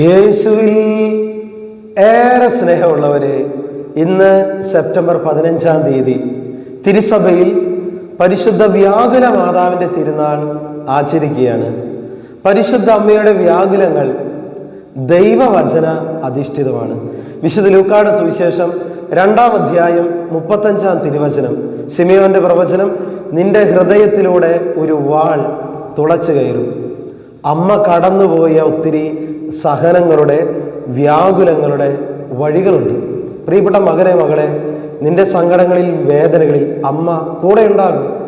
യേശുവിൽ ഏറെ സ്നേഹമുള്ളവരെ ഇന്ന് സെപ്റ്റംബർ പതിനഞ്ചാം തീയതി തിരുസഭയിൽ പരിശുദ്ധ വ്യാകുല മാതാവിന്റെ തിരുനാൾ ആചരിക്കുകയാണ്. പരിശുദ്ധ അമ്മയുടെ വ്യാകുലങ്ങൾ ദൈവവചന അധിഷ്ഠിതമാണ്. വിശുദ്ധ ലൂക്കാട് സുവിശേഷം രണ്ടാം അധ്യായം മുപ്പത്തഞ്ചാം തിരുവചനം. സിമിയോന്റെ പ്രവചനം നിന്റെ ഹൃദയത്തിലൂടെ ഒരു വാൾ തുളച്ചു കയറും. അമ്മ കടന്നുപോയ ഒത്തിരി സഹനങ്ങളുടെ വ്യാകുലങ്ങളുടെ വഴികളുണ്ട്. പ്രിയപ്പെട്ട മകനെ മകളെ നിന്റെ സങ്കടങ്ങളിൽ വേദനകളിൽ അമ്മ കൂടെ ഉണ്ടാകും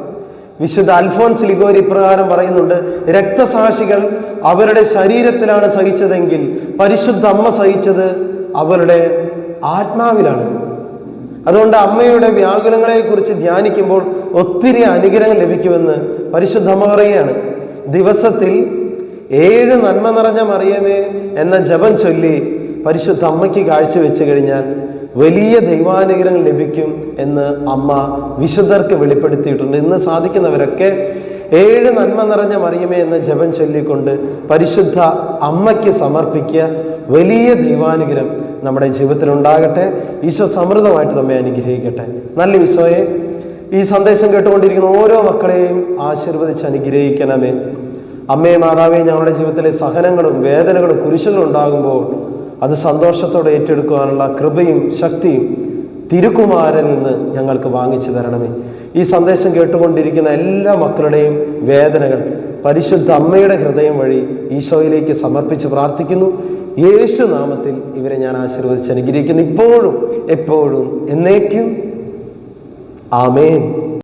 വിശുദ്ധ അൽഫോൻസ് ലിഗോരി ഇപ്രകാരം പറയുന്നുണ്ട് രക്തസാക്ഷികൾ അവരുടെ ശരീരത്തിലാണ് സഹിച്ചതെങ്കിൽ പരിശുദ്ധ അമ്മ സഹിച്ചത് അവരുടെ ആത്മാവിലാണ്. അതുകൊണ്ട് അമ്മയുടെ വ്യാകുലങ്ങളെക്കുറിച്ച് ധ്യാനിക്കുമ്പോൾ ഒത്തിരി അനുഗ്രഹം ലഭിക്കുമെന്ന് പരിശുദ്ധ അമ്മ പറയുകയാണ്. ദിവസത്തിൽ ഏഴ് നന്മ നിറഞ്ഞ മറിയമേ എന്ന ജപം ചൊല്ലി പരിശുദ്ധ അമ്മയ്ക്ക് കാഴ്ചവെച്ച് കഴിഞ്ഞാൽ വലിയ ദൈവാനുഗ്രഹം ലഭിക്കും എന്ന് അമ്മ വിശുദ്ധർക്ക് വെളിപ്പെടുത്തിയിട്ടുണ്ട്. ഇന്ന് സാധിക്കുന്നവരൊക്കെ ഏഴ് നന്മ നിറഞ്ഞ മറിയമേ എന്ന ജപം ചൊല്ലിക്കൊണ്ട് പരിശുദ്ധ അമ്മയ്ക്ക് സമർപ്പിക്കുക. വലിയ ദൈവാനുഗ്രഹം നമ്മുടെ ജീവിതത്തിൽ ഉണ്ടാകട്ടെ. ഈശോ സമൃദ്ധമായിട്ട് നമ്മെ അനുഗ്രഹിക്കട്ടെ. നല്ല ഈശോയെ ഈ സന്ദേശം കേട്ടുകൊണ്ടിരിക്കുന്ന ഓരോ മക്കളെയും ആശീർവദിച്ച് അനുഗ്രഹിക്കണമേ. അമ്മയെ മാതാവേ ഞങ്ങളുടെ ജീവിതത്തിലെ സഹനങ്ങളും വേദനകളും കുരിശുകളും ഉണ്ടാകുമ്പോൾ അത് സന്തോഷത്തോടെ ഏറ്റെടുക്കുവാനുള്ള കൃപയും ശക്തിയും തിരുക്കുമാരൻ നിന്ന് ഞങ്ങൾക്ക് വാങ്ങിച്ചു തരണമേ. ഈ സന്ദേശം കേട്ടുകൊണ്ടിരിക്കുന്ന എല്ലാ മക്കളുടെയും വേദനകൾ പരിശുദ്ധ അമ്മയുടെ ഹൃദയം വഴി ഈശോയിലേക്ക് സമർപ്പിച്ച് പ്രാർത്ഥിക്കുന്നു. യേശു നാമത്തിൽ ഇവരെ ഞാൻ ആശീർവദിച്ച് അനുഗ്രഹിക്കുന്നു. ഇപ്പോഴും എപ്പോഴും എന്നേക്കും. ആമേൻ.